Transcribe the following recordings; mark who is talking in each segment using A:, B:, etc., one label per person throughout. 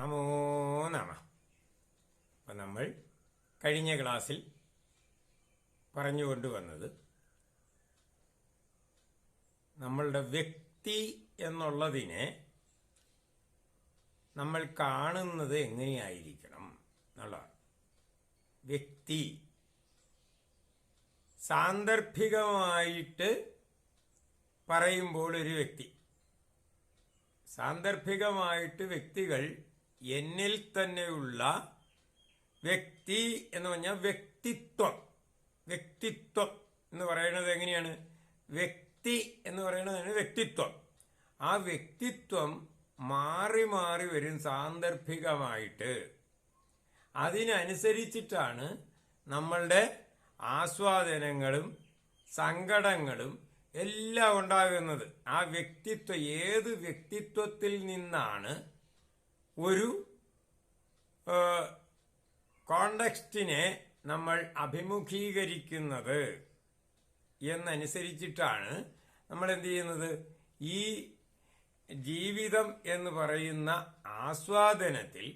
A: നമോ നമ. അപ്പം നമ്മൾ കഴിഞ്ഞ ക്ലാസ്സിൽ പറഞ്ഞുകൊണ്ടുവന്നത് നമ്മളുടെ വ്യക്തി എന്നുള്ളതിനെ നമ്മൾ കാണുന്നത് എങ്ങനെയായിരിക്കണം എന്നുള്ളതാണ്. വ്യക്തി സാന്ദർഭികമായിട്ട് പറയുമ്പോൾ ഒരു വ്യക്തി. സാന്ദർഭികമായിട്ട് വ്യക്തികൾ എന്നിൽ തന്നെയുള്ള വ്യക്തി എന്ന് പറഞ്ഞാൽ വ്യക്തിത്വം. വ്യക്തിത്വം എന്ന് പറയുന്നത് എങ്ങനെയാണ്? വ്യക്തി എന്ന് പറയുന്നതാണ് വ്യക്തിത്വം. ആ വ്യക്തിത്വം മാറി മാറി വരും സാന്ദർഭികമായിട്ട്. അതിനനുസരിച്ചിട്ടാണ് നമ്മളുടെ ആസ്വാദനങ്ങളും സങ്കടങ്ങളും എല്ലാം ഉണ്ടാകുന്നത്. ആ വ്യക്തിത്വം ഏത് വ്യക്തിത്വത്തിൽ നിന്നാണ് ഒരു കോണ്ടക്സ്റ്റിനെ നമ്മൾ അഭിമുഖീകരിക്കുന്നത് എന്നനുസരിച്ചിട്ടാണ് നമ്മൾ എന്ത് ചെയ്യുന്നത്? ഈ ജീവിതം എന്ന് പറയുന്ന ആസ്വാദനത്തിൽ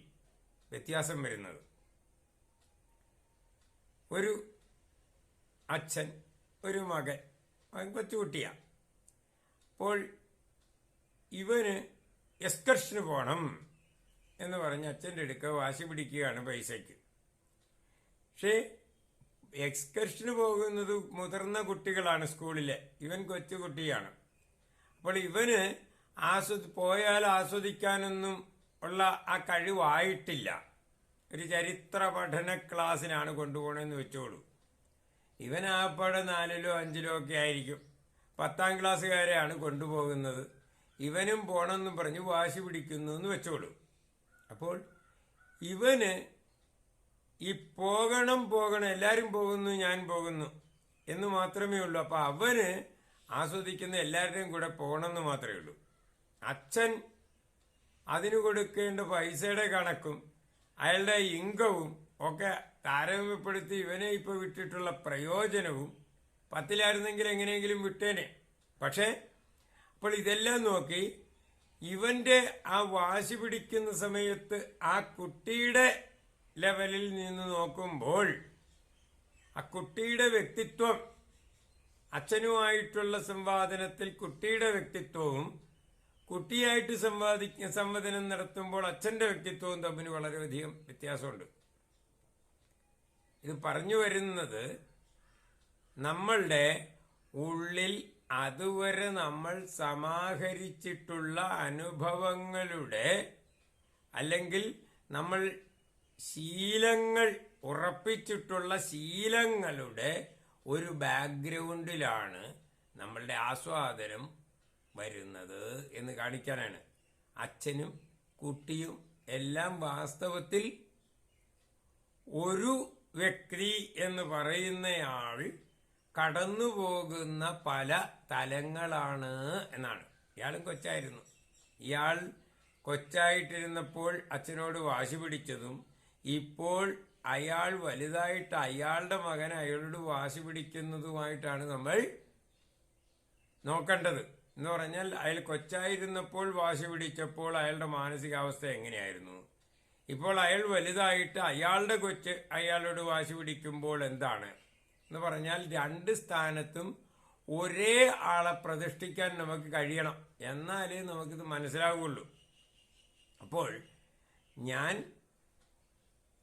A: വ്യത്യാസം വരുന്നത്. ഒരു അച്ഛൻ ഒരു മകൻ മകൻ കൊച്ചുകുട്ടിയാണ് അപ്പോൾ ഇവന് എക്സ്കർഷന് പോകണം എന്ന് പറഞ്ഞ് അച്ഛന്റെ അടുക്ക വാശി പിടിക്കുകയാണ് പൈസയ്ക്ക്. പക്ഷേ എക്സ്കർഷന് പോകുന്നത് മുതിർന്ന കുട്ടികളാണ് സ്കൂളിലെ. ഇവൻ കൊച്ചുകുട്ടിയാണ് അപ്പോൾ ഇവന് ആസ്വദി പോയാൽ ആസ്വദിക്കാനൊന്നും ഉള്ള ആ കഴിവായിട്ടില്ല. ഒരു ചരിത്ര പഠന ക്ലാസ്സിനാണ് കൊണ്ടുപോകണമെന്ന് വെച്ചോളൂ. ഇവൻ ആപ്പാടെ നാലിലോ അഞ്ചിലോ ഒക്കെ ആയിരിക്കും. പത്താം ക്ലാസ്സുകാരെയാണ് കൊണ്ടുപോകുന്നത്. ഇവനും പോണമെന്നും പറഞ്ഞ് വാശി പിടിക്കുന്നു എന്ന് വെച്ചോളൂ. അപ്പോൾ ഇവന് ഈ പോകണം പോകണം എല്ലാവരും പോകുന്നു ഞാൻ പോകുന്നു എന്ന് മാത്രമേ ഉള്ളൂ. അപ്പോൾ അവന് ആസ്വദിക്കുന്ന എല്ലാവരുടെയും കൂടെ പോകണം എന്ന് മാത്രമേ ഉള്ളൂ. അച്ഛൻ അതിന് കൊടുക്കേണ്ട പൈസയുടെ കണക്കും അയാളുടെ ഇംഗവും ഒക്കെ താരതമ്യപ്പെടുത്തി ഇവനെ ഇപ്പോൾ വിട്ടിട്ടുള്ള പ്രയോജനവും പത്തിലായിരുന്നെങ്കിൽ എങ്ങനെയെങ്കിലും വിട്ടേനെ. പക്ഷേ അപ്പോൾ ഇതെല്ലാം നോക്കി ഇവന്റെ ആ വാശി പിടിക്കുന്ന സമയത്ത് ആ കുട്ടിയുടെ ലെവലിൽ നിന്ന് നോക്കുമ്പോൾ ആ കുട്ടിയുടെ വ്യക്തിത്വം അച്ഛനുമായിട്ടുള്ള സംവാദനത്തിൽ കുട്ടിയുടെ വ്യക്തിത്വവും കുട്ടിയായിട്ട് സംവാദി സംവദനം നടത്തുമ്പോൾ അച്ഛന്റെ വ്യക്തിത്വവും തമ്മിൽ വളരെയധികം വ്യത്യാസമുണ്ട്. ഇത് പറഞ്ഞു വരുന്നത് നമ്മളുടെ ഉള്ളിൽ അതുവരെ നമ്മൾ സമാഹരിച്ചിട്ടുള്ള അനുഭവങ്ങളുടെ അല്ലെങ്കിൽ നമ്മൾ ശീലങ്ങൾ ഉറപ്പിച്ചിട്ടുള്ള ശീലങ്ങളുടെ ഒരു ബാക്ക്ഗ്രൗണ്ടിലാണ് നമ്മളുടെ ആസ്വാദനം വരുന്നത് എന്ന് കാണിക്കാനാണ്. അച്ഛനും കുട്ടിയും എല്ലാം വാസ്തവത്തിൽ ഒരു വ്യക്തി എന്ന് പറയുന്നയാൾ കടന്നു പോകുന്ന പല തലങ്ങളാണ് എന്നാണ്. ഇയാളും കൊച്ചായിരുന്നു. ഇയാൾ കൊച്ചായിട്ടിരുന്നപ്പോൾ അച്ഛനോട് വാശി പിടിച്ചതും ഇപ്പോൾ അയാൾ വലുതായിട്ട് അയാളുടെ മകൻ അയാളോട് വാശി പിടിക്കുന്നതുമായിട്ടാണ് നമ്മൾ നോക്കേണ്ടത്. എന്ന് പറഞ്ഞാൽ അയാൾ കൊച്ചായിരുന്നപ്പോൾ വാശി പിടിച്ചപ്പോൾ അയാളുടെ മാനസികാവസ്ഥ എങ്ങനെയായിരുന്നു? ഇപ്പോൾ അയാൾ വലുതായിട്ട് അയാളുടെ കൊച്ച് അയാളോട് വാശി പിടിക്കുമ്പോൾ എന്താണ്? എന്ന് പറഞ്ഞാൽ രണ്ട് സ്ഥാനത്തും ഒരേ ആളെ പ്രതിഷ്ഠിക്കാൻ നമുക്ക് കഴിയണം. എന്നാലേ നമുക്കിത് മനസ്സിലാവുള്ളൂ അപ്പോൾ ഞാൻ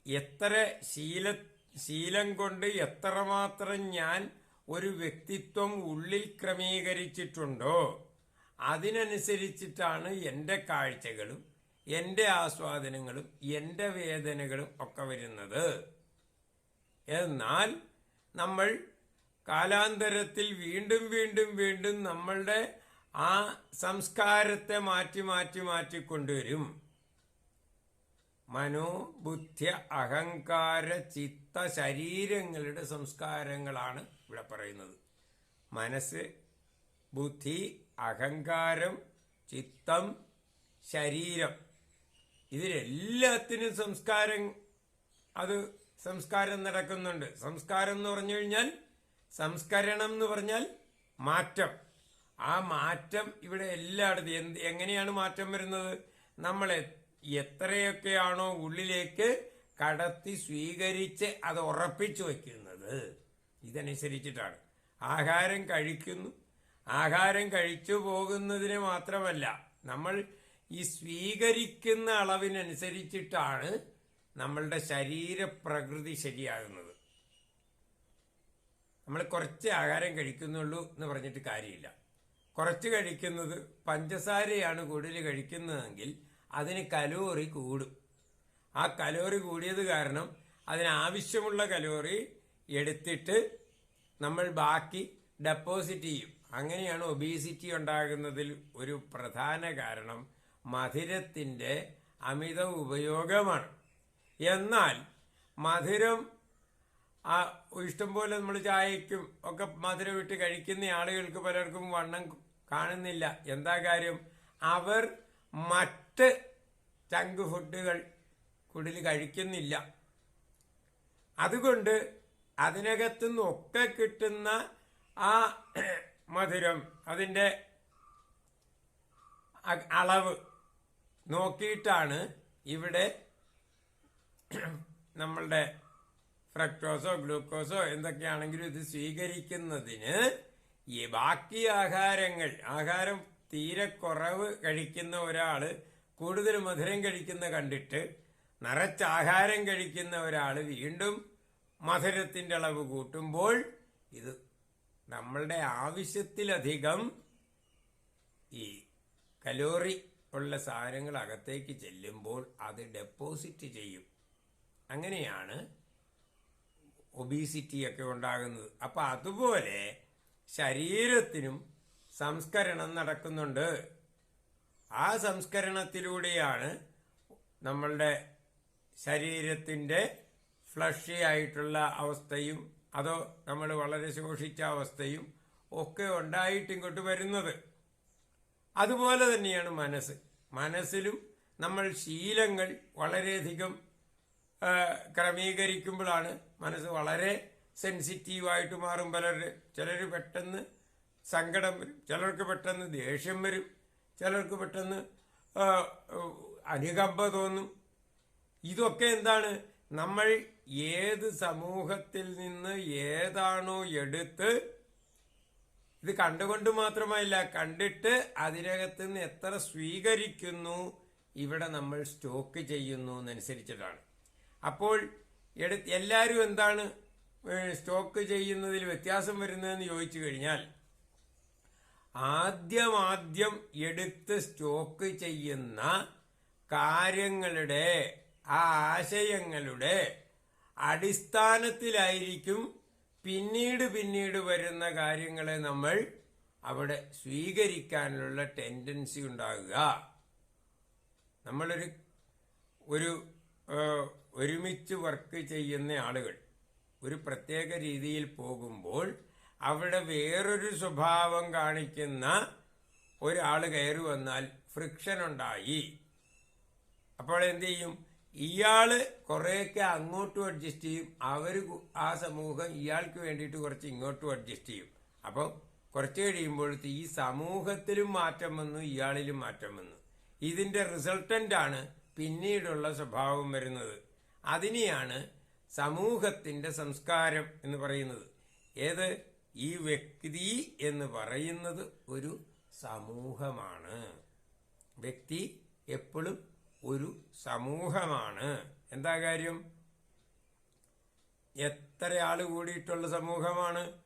A: എത്ര ശീല ശീലം കൊണ്ട് എത്രമാത്രം ഞാൻ ഒരു വ്യക്തിത്വം ഉള്ളിൽ ക്രമീകരിച്ചിട്ടുണ്ടോ അതിനനുസരിച്ചിട്ടാണ് എന്റെ കാഴ്ചകളും എന്റെ ആസ്വാദനങ്ങളും എന്റെ വേദനകളും ഒക്കെ വരുന്നത്. എന്നാൽ നമ്മൾ കാലാന്തരത്തിൽ വീണ്ടും വീണ്ടും വീണ്ടും നമ്മളുടെ ആ സംസ്കാരത്തെ മാറ്റി മാറ്റി മാറ്റിക്കൊണ്ടുവരും മനോബുദ്ധ്യ മനോ ബുദ്ധ്യ അഹങ്കാര ചിത്ത ശരീരങ്ങളുടെ സംസ്കാരങ്ങളാണ് ഇവിടെ പറയുന്നത്. മനസ്സ് ബുദ്ധി അഹങ്കാരം ചിത്തം ശരീരം. ഇതിലെല്ലാത്തിനും സംസ്കാരം അത് സംസ്കാരം നടക്കുന്നുണ്ട്. സംസ്കാരം എന്ന് പറഞ്ഞു കഴിഞ്ഞാൽ സംസ്കരണം എന്ന് പറഞ്ഞാൽ മാറ്റം. ആ മാറ്റം ഇവിടെ എല്ലായിടത്തും എന്ത് എങ്ങനെയാണ് മാറ്റം വരുന്നത്? നമ്മൾ എത്രയൊക്കെയാണോ ഉള്ളിലേക്ക് കടത്തി സ്വീകരിച്ച് അത് ഉറപ്പിച്ചു വയ്ക്കുന്നത് ഇതനുസരിച്ചിട്ടാണ്. ആഹാരം കഴിക്കുന്നു. ആഹാരം കഴിച്ചു പോകുന്നതിന് മാത്രമല്ല നമ്മൾ ഈ സ്വീകരിക്കുന്ന അളവിനനുസരിച്ചിട്ടാണ് നമ്മളുടെ ശരീരപ്രകൃതി ശരിയാകുന്നത്. നമ്മൾ കുറച്ച് ആഹാരം കഴിക്കുന്നുള്ളൂ എന്ന് പറഞ്ഞിട്ട് കാര്യമില്ല. കുറച്ച് കഴിക്കുന്നത് പഞ്ചസാരയാണ് കൂടുതൽ കഴിക്കുന്നതെങ്കിൽ അതിന് കലോറി കൂടും. ആ കലോറി കൂടിയത് കാരണം അതിനാവശ്യമുള്ള കലോറി എടുത്തിട്ട് നമ്മൾ ബാക്കി ഡെപ്പോസിറ്റ് ചെയ്യും. അങ്ങനെയാണ് ഒബീസിറ്റി ഉണ്ടാകുന്നതിൽ ഒരു പ്രധാന കാരണം മധുരത്തിന്റെ അമിത ഉപയോഗമാണ്. എന്നാൽ മധുരം ആ ഇഷ്ടംപോലെ നമ്മൾ ചായയ്ക്കും ഒക്കെ മധുരം ഇട്ട് കഴിക്കുന്ന ആളുകൾക്ക് പലർക്കും വണ്ണം കാണുന്നില്ല. എന്താ കാര്യം? അവർ മറ്റ് ചങ്ക് ഫുഡുകൾ കൂടുതൽ കഴിക്കുന്നില്ല. അതുകൊണ്ട് അതിനകത്തു നിന്നൊക്കെ കിട്ടുന്ന ആ മധുരം അതിന്റെ അളവ് നോക്കിയിട്ടാണ് ഇവിടെ നമ്മളുടെ ഫ്രക്ടോസോ ഗ്ലൂക്കോസോ എന്തൊക്കെയാണെങ്കിലും ഇത് സ്വീകരിക്കുന്നതിന് ഈ ബാക്കി ആഹാരങ്ങൾ ആഹാരം തീരെ കുറവ് കഴിക്കുന്ന ഒരാൾ കൂടുതൽ മധുരം കഴിക്കുന്ന കണ്ടിട്ട് നിറച്ച് ആഹാരം കഴിക്കുന്ന ഒരാൾ വീണ്ടും മധുരത്തിന്റെ അളവ് കൂട്ടുമ്പോൾ ഇത് നമ്മളുടെ ആവശ്യത്തിലധികം ഈ കലോറി ഉള്ള സാധനങ്ങൾ അകത്തേക്ക് ചെല്ലുമ്പോൾ അത് ഡെപ്പോസിറ്റ് ചെയ്യും. അങ്ങനെയാണ് ഒബീസിറ്റിയൊക്കെ ഉണ്ടാകുന്നത്. അപ്പം അതുപോലെ ശരീരത്തിനും സംസ്കരണം നടക്കുന്നുണ്ട്. ആ സംസ്കരണത്തിലൂടെയാണ് നമ്മളുടെ ശരീരത്തിന്റെ ഫ്ലഷി ആയിട്ടുള്ള അവസ്ഥയും അതോ നമ്മൾ വളരെ ശോഷിച്ച അവസ്ഥയും ഒക്കെ ഉണ്ടായിട്ട് ഇങ്ങോട്ട് വരുന്നത്. അതുപോലെ തന്നെയാണ് മനസ്സ്. മനസ്സിലും നമ്മൾ ശീലങ്ങൾ വളരെയധികം ക്രമീകരിക്കുമ്പോഴാണ് മനസ്സ് വളരെ സെൻസിറ്റീവായിട്ട് മാറും. പലർ ചിലർ പെട്ടെന്ന് സങ്കടം വരും ചിലർക്ക് പെട്ടെന്ന് ദേഷ്യം വരും ചിലർക്ക് പെട്ടെന്ന് അനുകമ്പ തോന്നും. ഇതൊക്കെ എന്താണ്? നമ്മൾ ഏത് സമൂഹത്തിൽ നിന്ന് ഏതാണോ എടുത്ത് ഇത് കണ്ടുകൊണ്ട് മാത്രമല്ല കണ്ടിട്ട് അതിനകത്ത് നിന്ന് എത്ര സ്വീകരിക്കുന്നു ഇവിടെ നമ്മൾ സ്റ്റോക്ക് ചെയ്യുന്നു എന്നനുസരിച്ചിട്ടാണ്. അപ്പോൾ എടു എല്ലാവരും എന്താണ് സ്റ്റോക്ക് ചെയ്യുന്നതിൽ വ്യത്യാസം വരുന്നതെന്ന് ചോദിച്ചു കഴിഞ്ഞാൽ ആദ്യമാദ്യം ആദ്യം എടുത്ത് സ്റ്റോക്ക് ചെയ്യുന്ന കാര്യങ്ങളുടെ ആ ആശയങ്ങളുടെ അടിസ്ഥാനത്തിലായിരിക്കും പിന്നീട് പിന്നീട് വരുന്ന കാര്യങ്ങളെ നമ്മൾ അവിടെ സ്വീകരിക്കാനുള്ള ടെൻഡൻസി ഉണ്ടാകുക. നമ്മളൊരു ഒരു ഒരുമിച്ച് വർക്ക് ചെയ്യുന്ന ആളുകൾ ഒരു പ്രത്യേക രീതിയിൽ പോകുമ്പോൾ അവിടെ വേറൊരു സ്വഭാവം കാണിക്കുന്ന ഒരാൾ കയറി വന്നാൽ ഫ്രിക്ഷൻ ഉണ്ടായി. അപ്പോൾ എന്ത് ചെയ്യും? ഇയാൾ കുറേയൊക്കെ അങ്ങോട്ടും അഡ്ജസ്റ്റ് ചെയ്യും. അവർ ആ സമൂഹം ഇയാൾക്ക് വേണ്ടിയിട്ട് കുറച്ച് ഇങ്ങോട്ടും അഡ്ജസ്റ്റ് ചെയ്യും. അപ്പോൾ കുറച്ച് കഴിയുമ്പോഴത്തെ ഈ സമൂഹത്തിലും മാറ്റം വന്നു ഇയാളിലും മാറ്റം വന്നു. ഇതിന്റെ റിസൾട്ടന്റാണ് പിന്നീടുള്ള സ്വഭാവം വരുന്നത്. അതിനെയാണ് സമൂഹത്തിന്റെ സംസ്കാരം എന്ന് പറയുന്നത്. ഏത്? ഈ വ്യക്തി എന്ന് പറയുന്നത് ഒരു സമൂഹമാണ്. വ്യക്തി എപ്പോഴും ഒരു സമൂഹമാണ്. എന്താ കാര്യം? എത്ര ആൾ കൂടിയിട്ടുള്ള സമൂഹമാണ്?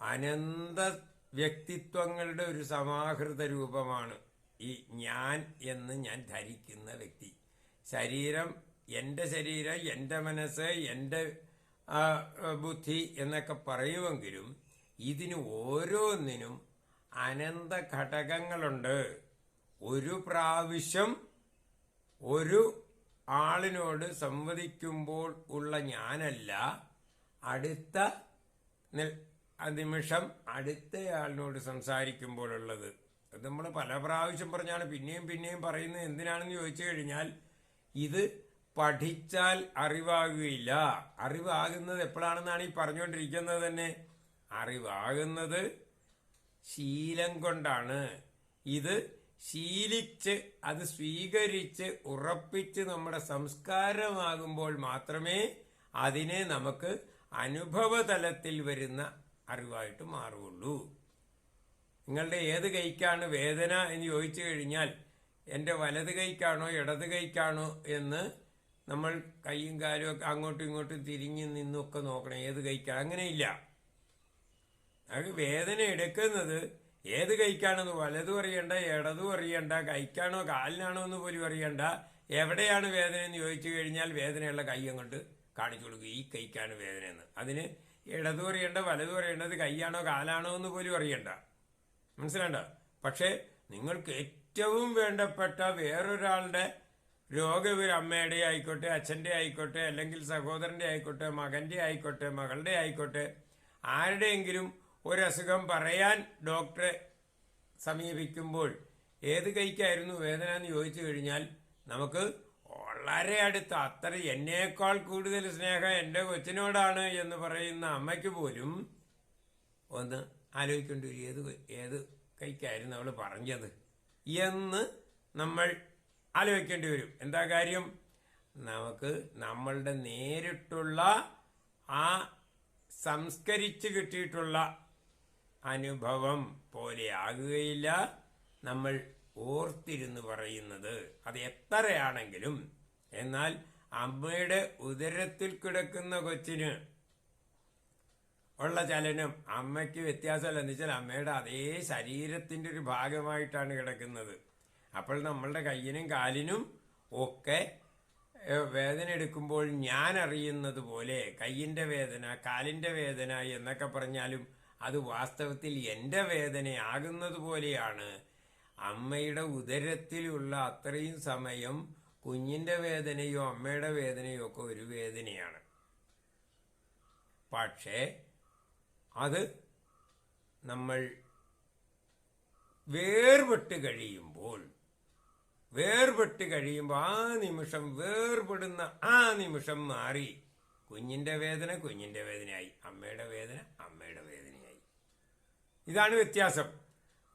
A: അനന്ത വ്യക്തിത്വങ്ങളുടെ ഒരു സമാഹൃത രൂപമാണ് ഈ ഞാൻ എന്ന് ഞാൻ ധരിക്കുന്ന വ്യക്തി. ശരീരം എന്റെ ശരീരം എന്റെ മനസ്സ് എന്റെ ബുദ്ധി എന്നൊക്കെ പറയുമെങ്കിലും ഇതിന് ഓരോന്നിനും അനന്ത ഘടകങ്ങളുണ്ട്. ഒരു പ്രാവശ്യം ഒരു ആളിനോട് സംവദിക്കുമ്പോൾ ഉള്ള ഞാനല്ല അടുത്ത നിമിഷം അടുത്തയാളിനോട് സംസാരിക്കുമ്പോഴുള്ളത് അത് നമ്മൾ പല പ്രാവശ്യം പറഞ്ഞാണ് പിന്നെയും പിന്നെയും പറയുന്നത്. എന്തിനാണെന്ന് ചോദിച്ചു കഴിഞ്ഞാൽ ഇത് പഠിച്ചാൽ അറിവാകുകയില്ല. അറിവാകുന്നത് എപ്പോഴാണെന്നാണ് ഈ പറഞ്ഞുകൊണ്ടിരിക്കുന്നത് തന്നെ? അറിവാകുന്നത് ശീലം കൊണ്ടാണ്. ഇത് ശീലിച്ച് അത് സ്വീകരിച്ച് ഉറപ്പിച്ച് നമ്മുടെ സംസ്കാരമാകുമ്പോൾ മാത്രമേ അതിനെ നമുക്ക് അനുഭവതലത്തിൽ വരുന്ന അറിവായിട്ട് മാറുകയുള്ളൂ. നിങ്ങളുടെ ഏത് കൈക്കാണ് വേദന എന്ന് ചോദിച്ചു കഴിഞ്ഞാൽ എന്റെ വലത് കൈക്കാണോ ഇടത് കൈക്കാണോ എന്ന് നമ്മൾ കൈയും കാലും ഒക്കെ അങ്ങോട്ടും ഇങ്ങോട്ടും തിരിഞ്ഞു നിന്നൊക്കെ നോക്കണം. ഏത് കൈക്കാണ്? അങ്ങനെയില്ല. അത് വേദന എടുക്കുന്നത് ഏത് കൈക്കാണെന്ന് വലതും അറിയണ്ട ഇടതും അറിയണ്ട കൈക്കാണോ കാലിനാണോ എന്ന് പോലും അറിയണ്ട. എവിടെയാണ് വേദന എന്ന് ചോദിച്ചു കഴിഞ്ഞാൽ വേദനയുള്ള കൈ അങ്ങോട്ട് കാണിച്ചു കൊടുക്കും. ഈ കൈക്കാണ് വേദന എന്ന്. അതിന് ഇടതും അറിയണ്ട വലതും അറിയേണ്ടത് കൈയാണോ കാലാണോ എന്ന് പോലും അറിയണ്ട. മനസ്സിലാണ്ട പക്ഷേ നിങ്ങൾക്ക് ഏറ്റവും വേണ്ടപ്പെട്ട വേറൊരാളുടെ രോഗവിവരം അമ്മയുടെ ആയിക്കോട്ടെ അച്ഛന്റെ ആയിക്കോട്ടെ അല്ലെങ്കിൽ സഹോദരന്റെ ആയിക്കോട്ടെ മകന്റെ ആയിക്കോട്ടെ മകളുടെ ആയിക്കോട്ടെ ആരുടെയെങ്കിലും ഒരസുഖം പറയാൻ ഡോക്ടറെ സമീപിക്കുമ്പോൾ ഏത് കൈക്കായിരുന്നു വേദന എന്ന് ചോദിച്ചു കഴിഞ്ഞാൽ നമുക്ക് വളരെ അടുത്ത് അത്ര എന്നേക്കാൾ കൂടുതൽ സ്നേഹം എന്റെ കൊച്ചിനോടാണ് എന്ന് പറയുന്ന അമ്മയ്ക്ക് പോലും ഒന്ന് ആലോചിക്കേണ്ടി വരും. ഏത് ഏത് കൈക്കായിരുന്നു അവൾ പറഞ്ഞത് എന്ന് നമ്മൾ ആലോചിക്കേണ്ടി വരും എന്താ കാര്യം? നമുക്ക് നമ്മളുടെ നേരിട്ടുള്ള ആ സംസ്കരിച്ച് കിട്ടിയിട്ടുള്ള അനുഭവം പോലെ ആകുകയില്ല നമ്മൾ ഓർത്തിരുന്ന് പറയുന്നത്. അത് എത്രയാണെങ്കിലും. എന്നാൽ അമ്മയുടെ ഉദരത്തിൽ കിടക്കുന്ന കൊച്ചിന് ഉള്ള ചലനം അമ്മയ്ക്ക് വ്യത്യാസമല്ല. എന്ന് വെച്ചാൽ അമ്മയുടെ അതേ ശരീരത്തിന്റെ ഒരു ഭാഗമായിട്ടാണ് കിടക്കുന്നത്. അപ്പോൾ നമ്മളുടെ കയ്യിനും കാലിനും ഒക്കെ വേദന എടുക്കുമ്പോൾ ഞാൻ അറിയുന്നത് പോലെ കയ്യിന്റെ വേദന കാലിന്റെ വേദന എന്നൊക്കെ പറഞ്ഞാലും അത് വാസ്തവത്തിൽ എന്റെ വേദനയാകുന്നത് പോലെയാണ്. അമ്മയുടെ ഉദരത്തിലുള്ള അത്രയും സമയം കുഞ്ഞിന്റെ വേദനയോ അമ്മയുടെ വേദനയോ ഒക്കെ ഒരു വേദനയാണ്. പക്ഷേ അത് നമ്മൾ വേർപെട്ട് കഴിയുമ്പോൾ വേർപെട്ട് കഴിയുമ്പോൾ ആ നിമിഷം വേർപെടുന്ന ആ നിമിഷം മാറി. കുഞ്ഞിന്റെ വേദന കുഞ്ഞിന്റെ വേദനയായി. അമ്മയുടെ വേദന അമ്മയുടെ വേദനയായി. ഇതാണ് വ്യത്യാസം.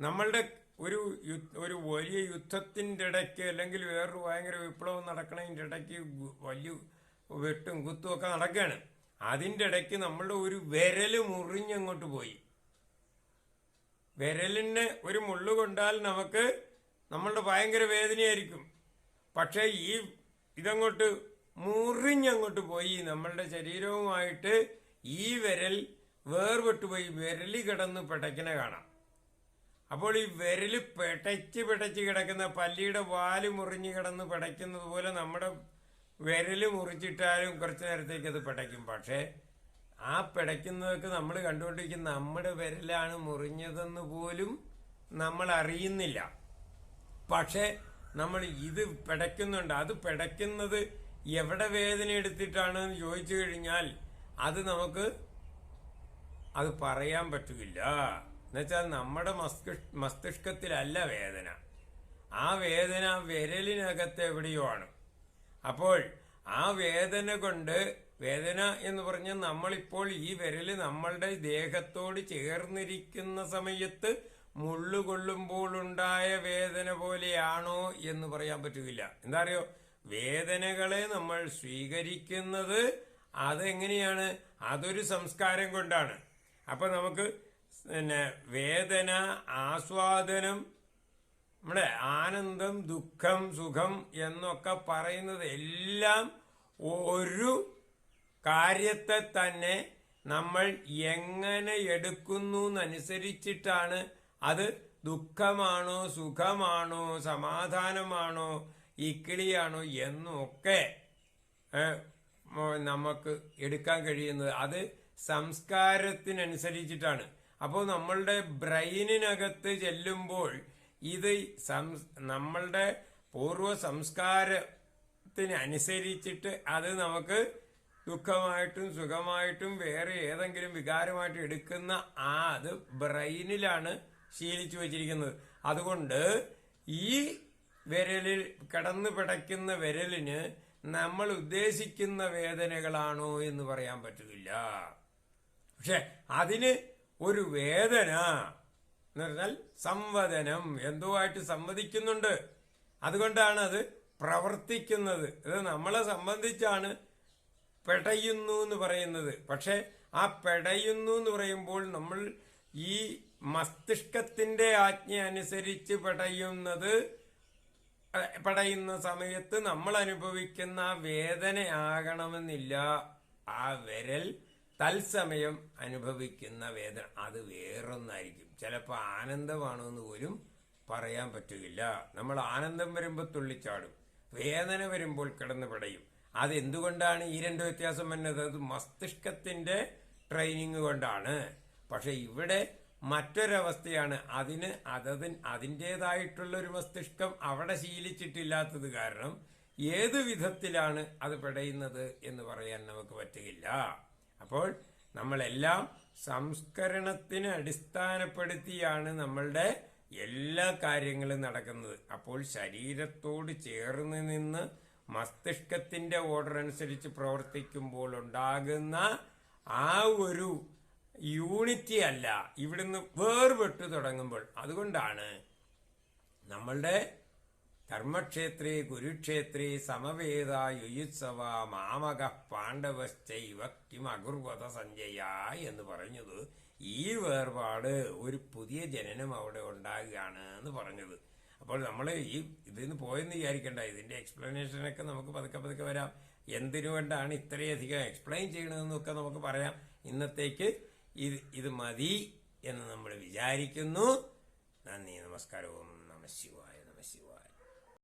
A: നമ്മളുടെ ഒരു ഒരു വലിയ യുദ്ധത്തിന്റെ ഇടയ്ക്ക് അല്ലെങ്കിൽ വേറൊരു ഭയങ്കര വിപ്ലവം നടക്കണതിന്റെ ഇടയ്ക്ക് വലിയ വെട്ടും കുത്തും ഒക്കെ നടക്കുകയാണ് അതിന്റെ ഇടയ്ക്ക് നമ്മളുടെ ഒരു വിരൽ മുറിഞ്ഞങ്ങോട്ട് പോയി. വിരലിന് ഒരു മുള്ളു കൊണ്ടാൽ നമുക്ക് നമ്മളുടെ ഭയങ്കര വേദനയായിരിക്കും. പക്ഷേ ഈ ഇതങ്ങോട്ട് മുറിഞ്ഞങ്ങോട്ട് പോയി നമ്മളുടെ ശരീരവുമായിട്ട് ഈ വിരൽ വേർപെട്ടുപോയി വിരലി കിടന്ന് പിടയ്ക്കണ കാണാം. അപ്പോൾ ഈ വിരൽ പിടച്ച് പിടച്ച് കിടക്കുന്ന പല്ലിയുടെ വാൽ മുറിഞ്ഞ് കിടന്ന് പിടയ്ക്കുന്നത് പോലെ നമ്മുടെ വിരൽ മുറിച്ചിട്ടാലും കുറച്ച് നേരത്തേക്ക് അത് പിടയ്ക്കും. പക്ഷേ ആ പിടയ്ക്കുന്നതൊക്കെ നമ്മൾ കണ്ടുകൊണ്ടിരിക്കുന്ന നമ്മുടെ വിരലാണ് മുറിഞ്ഞതെന്ന് പോലും നമ്മൾ അറിയുന്നില്ല. പക്ഷേ നമ്മൾ ഇത് പിടയ്ക്കുന്നുണ്ട്. അത് പിടയ്ക്കുന്നത് എവിടെ വേദന എടുത്തിട്ടാണ് എന്ന് ചോദിച്ചു കഴിഞ്ഞാൽ അത് നമുക്ക് അത് പറയാൻ പറ്റില്ല. എന്നുവെച്ചാൽ നമ്മുടെ മസ്തിഷ് മസ്തിഷ്കത്തിലല്ല വേദന. ആ വേദന വിരലിനകത്ത് എവിടെയോ ആണ്. അപ്പോൾ ആ വേദന കൊണ്ട് വേദന എന്ന് പറഞ്ഞാൽ നമ്മളിപ്പോൾ ഈ വിരൽ നമ്മളുടെ ദേഹത്തോട് ചേർന്നിരിക്കുന്ന സമയത്ത് മുള്ളുകൊള്ളുമ്പോൾ ഉണ്ടായ വേദന പോലെയാണോ എന്ന് പറയാൻ പറ്റുകയില്ല എന്താ അറിയോ വേദനകളെ നമ്മൾ സ്വീകരിക്കുന്നത് അതെങ്ങനെയാണ്? അതൊരു സംസ്കാരം കൊണ്ടാണ്. അപ്പൊ നമുക്ക് പിന്നെ വേദന ആസ്വാദനം നമ്മുടെ ആനന്ദം ദുഃഖം സുഖം എന്നൊക്കെ പറയുന്നത് എല്ലാം ഒരു കാര്യത്തെ തന്നെ നമ്മൾ എങ്ങനെ എടുക്കുന്നു എന്നനുസരിച്ചിട്ടാണ് അത് ദുഃഖമാണോ സുഖമാണോ സമാധാനമാണോ ഇക്കിളിയാണോ എന്നൊക്കെ നമുക്ക് എടുക്കാൻ കഴിയുന്നത്. അത് സംസ്കാരത്തിനനുസരിച്ചിട്ടാണ്. അപ്പോൾ നമ്മളുടെ ബ്രെയിനിനകത്ത് ചെല്ലുമ്പോൾ ഇത് നമ്മളുടെ പൂർവ സംസ്കാരത്തിനനുസരിച്ചിട്ട് അത് നമുക്ക് ദുഃഖമായിട്ടും സുഖമായിട്ടും വേറെ ഏതെങ്കിലും വികാരമായിട്ടും എടുക്കുന്ന ആ അത് ബ്രെയിനിലാണ് ശീലിച്ചു വച്ചിരിക്കുന്നത്. അതുകൊണ്ട് ഈ വിരലിൽ കിടന്നു പിടയ്ക്കുന്ന വിരലിന് നമ്മൾ ഉദ്ദേശിക്കുന്ന വേദനകളാണോ എന്ന് പറയാൻ പറ്റില്ല പക്ഷെ അതിന് ഒരു വേദന എന്ന് പറഞ്ഞാൽ സംവദനം എന്തോ ആയിട്ട് സംവദിക്കുന്നുണ്ട്. അതുകൊണ്ടാണ് അത് പ്രവർത്തിക്കുന്നത്. ഇത് നമ്മളെ സംബന്ധിച്ചാണ് പെടയുന്നു എന്ന് പറയുന്നത്. പക്ഷെ ആ പെടയുന്നു എന്ന് പറയുമ്പോൾ നമ്മൾ ഈ മസ്തിഷ്കത്തിന്റെ ആജ്ഞ അനുസരിച്ച് പടയുന്നത് പടയുന്ന സമയത്ത് നമ്മൾ അനുഭവിക്കുന്ന ആ വേദന ആകണമെന്നില്ല. ആ വിരൽ തത്സമയം അനുഭവിക്കുന്ന വേദന. അത് വേറൊന്നായിരിക്കും. ചിലപ്പോൾ ആനന്ദമാണെന്ന് പോലും പറയാൻ പറ്റുകയില്ല നമ്മൾ ആനന്ദം വരുമ്പോൾ തുള്ളിച്ചാടും. വേദന വരുമ്പോൾ കിടന്ന് പടയും. അതെന്തുകൊണ്ടാണ് ഈ രണ്ട് വ്യത്യാസം വന്നത്? അത് മസ്തിഷ്കത്തിന്റെ ട്രെയിനിങ് കൊണ്ടാണ്. പക്ഷെ ഇവിടെ മറ്റൊരവസ്ഥയാണ് അതിന് അതതിൻ അതിന്റെതായിട്ടുള്ളൊരു മസ്തിഷ്കം അവിടെ ശീലിച്ചിട്ടില്ലാത്തത് കാരണം ഏത് വിധത്തിലാണ് അത് പെടയുന്നത് എന്ന് പറയാൻ നമുക്ക് പറ്റുകയില്ല അപ്പോൾ നമ്മളെല്ലാം സംസ്കരണത്തിന് അടിസ്ഥാനപ്പെടുത്തിയാണ് നമ്മളുടെ എല്ലാ കാര്യങ്ങളും നടക്കുന്നത്. അപ്പോൾ ശരീരത്തോട് ചേർന്ന് നിന്ന് മസ്തിഷ്കത്തിന്റെ ഓർഡർ അനുസരിച്ച് പ്രവർത്തിക്കുമ്പോൾ ഉണ്ടാകുന്ന ആ ഒരു യൂണിറ്റി അല്ല. ഇവിടുന്ന് വേർപെട്ട് തുടങ്ങുമ്പോൾ അതുകൊണ്ടാണ് നമ്മളുടെ ധർമ്മക്ഷേത്രേ കുരുക്ഷേത്രേ സമവേദ യുയുത്സവ മാമക പാണ്ഡവശ്ചൈവ അകുർവത സഞ്ജയ എന്ന് പറഞ്ഞത് ഈ വേർപാട് ഒരു പുതിയ ജനനം അവിടെ ഉണ്ടാകുകയാണ് എന്ന് പറഞ്ഞത്. അപ്പോൾ നമ്മൾ ഈ ഇതിൽ നിന്ന് പോയെന്ന് വിചാരിക്കേണ്ട. ഇതിന്റെ എക്സ്പ്ലനേഷനൊക്കെ നമുക്ക് പതുക്കെ പതുക്കെ വരാം. എന്തിനു വേണ്ടാണ് ഇത്രയധികം എക്സ്പ്ലെയിൻ ചെയ്യണമെന്നൊക്കെ നമുക്ക് പറയാം. ഇന്നത്തേക്ക് ഇത് ഇത് മതി എന്ന് നമ്മൾ വിചാരിക്കുന്നു. നന്ദി നമസ്കാരവും നമ ശിവായ